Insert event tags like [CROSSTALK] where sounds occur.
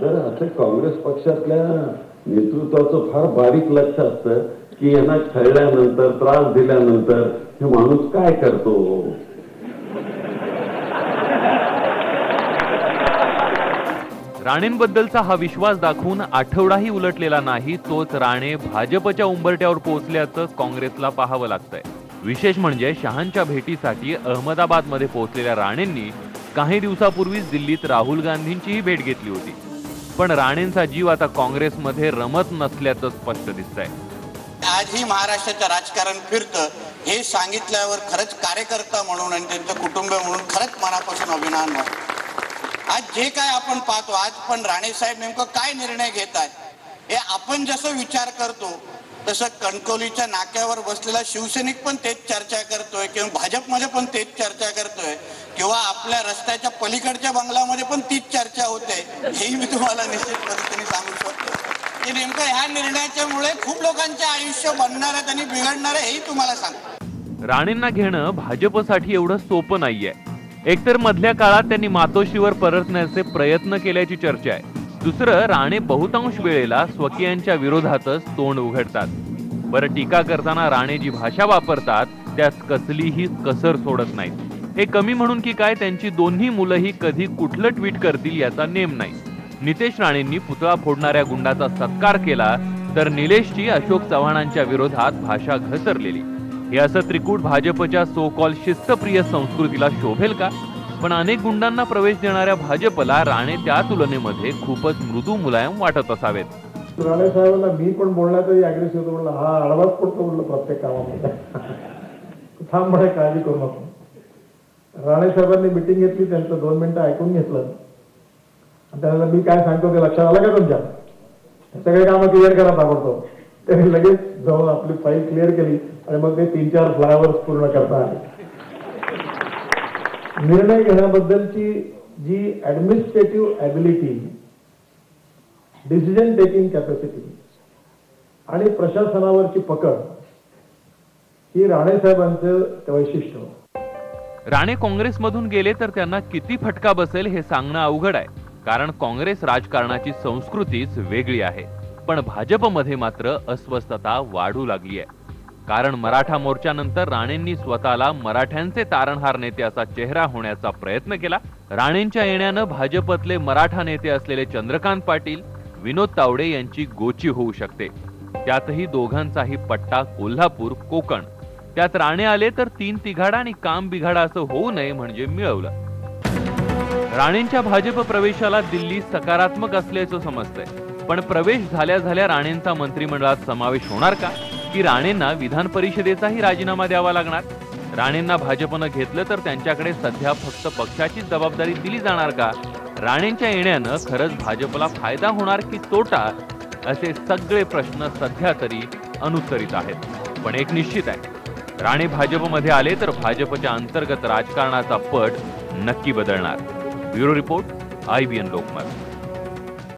तर आता काँग्रेस पक्षातल्या नेतृत्वाचं फार बारीक लक्ष असतं की यांना छळल्यानंतर त्रास दिल्यानंतर हे माणूस काय करतो? राणेंबद्दलचा हा विश्वास दाखवून आठवडाही उलटलेला नाही तोच राणे भाजपच्या उंबरट्यावर पोहोचल्याचं काँग्रेसला पाहावं लागतंय. विशेष म्हणजे शहांच्या भेटीसाठी अहमदाबादमध्ये पोहोचलेल्या राणेंनी काही दिवसापूर्वीच दिल्लीत राहुल गांधींचीही भेट घेतली होती. पण राणेंचा जीव आता काँग्रेसमध्ये रमत नसल्याचं स्पष्ट दिसतंय. आजही महाराष्ट्राचं राजकारण फिरतं हे सांगितल्यावर खरंच कार्यकर्ता म्हणून आणि त्यांचं कुटुंब म्हणून खरंच मनापासून अभिमान आज जे काय आपण पाहतो आज पण राणे साहेब नेमकं काय निर्णय घेत आहेत हे आपण जसं विचार करतो तसं कणकवलीच्या नाक्यावर बसलेला शिवसैनिक पण तेच चर्चा करतोय किंवा भाजपमध्ये पण तेच चर्चा करतोय किंवा आपल्या रस्त्याच्या पलीकडच्या बंगलामध्ये पण तीच चर्चा होते. हेही मी तुम्हाला निश्चित म्हणजे पद्धतीने सांगू शकतो. की नेमकं ह्या निर्णयाच्यामुळे खूप लोकांचे आयुष्य बनणार आणि बिघडणार आहे हेही तुम्हाला सांगतो. राणेंना घेणं भाजपसाठी एवढं सोपं नाहीये. एकतर मधल्या काळात त्यांनी मातोशीवर परतण्याचे प्रयत्न केल्याची चर्चा आहे. दुसरं राणे बहुतांश वेळेला स्वकीयांच्या विरोधातच तोंड उघडतात. बरं टीका करताना राणे जी भाषा वापरतात त्यात कसलीही कसर सोडत नाहीत. हे कमी म्हणून की काय त्यांची दोन्ही मुलंही कधी कुठलं ट्विट करतील याचा नेम नाही. नितेश राणेंनी पुतळा फोडणाऱ्या गुंडाचा सत्कार केला तर निलेशची अशोक चव्हाणांच्या विरोधात भाषा घसरलेली. हे असं त्रिकूट भाजपच्या सो कॉल शिस्तप्रिय संस्कृतीला शोभेल का? पण अनेक गुंडांना प्रवेश देणाऱ्या भाजपला राणे त्या तुलनेमध्ये खूपच मृदू मुलायम वाटत असावेत. राणे साहेबांना मी पण बोलण्यातही अग्रेसिव्ह होतो म्हणलं हा आडवाच पडतो म्हणलं प्रत्येक कामामध्ये. [LAUGHS] थांब काळजी करू नको. राणे साहेबांनी मिटिंग घेतली त्यांचं दोन मिनिटं ऐकून घेतलं. त्याला त्यानंतर मी काय सांगतो ते लक्षात आलं का तुमच्या? सगळे कामं क्लिअर करा ताबडतो त्यांनी लगेच जाऊन आपली फाईल क्लिअर केली आणि मग ते तीन चार फ्लायओव्हर्स पूर्ण करता आले. निर्णय घेण्याबद्दलची जी administrative ability decision taking capacity आणि प्रशासनावरची पकड ही राणेसाहेबांचं वैशिष्ट्य. राणे काँग्रेसमधून गेले तर त्यांना किती फटका बसेल हे सांगणं अवघड आहे. कारण काँग्रेस राजकारणाची संस्कृतीच वेगळी आहे. पण भाजपमध्ये मात्र अस्वस्थता वाढू लागली आहे. कारण मराठा मोर्चानंतर राणेंनी स्वतःला मराठ्यांचे तारणहार नेते असा चेहरा होण्याचा प्रयत्न केला. राणेंच्या येण्यानं भाजपतले मराठा नेते असलेले चंद्रकांत पाटील विनोद तावडे यांची गोची होऊ शकते. त्यातही दोघांचाही पट्टा कोल्हापूर कोकण. त्यात राणे आले तर तीन तिघाडा आणि काम बिघाडा असं होऊ नये म्हणजे मिळवलं. राणेंच्या भाजप प्रवेशाला दिल्ली सकारात्मक असल्याचं समजतंय. पण प्रवेश झाल्या झाल्या राणेंचा मंत्रिमंडळात समावेश होणार का? की राणेंना विधान परिषदेचाही राजीनामा द्यावा लागणार? राणेंना भाजपनं घेतलं तर त्यांच्याकडे सध्या फक्त पक्षाचीच जबाबदारी दिली जाणार का? राणेंच्या येण्यानं खरंच भाजपला फायदा होणार की तोटा? असे सगळे प्रश्न सध्या तरी अनुत्तरित आहेत. पण एक निश्चित आहे. राणे भाजपमध्ये आले तर भाजपच्या अंतर्गत राजकारणाचा पट नक्की बदलणार. Bureau report I B N Lokmat.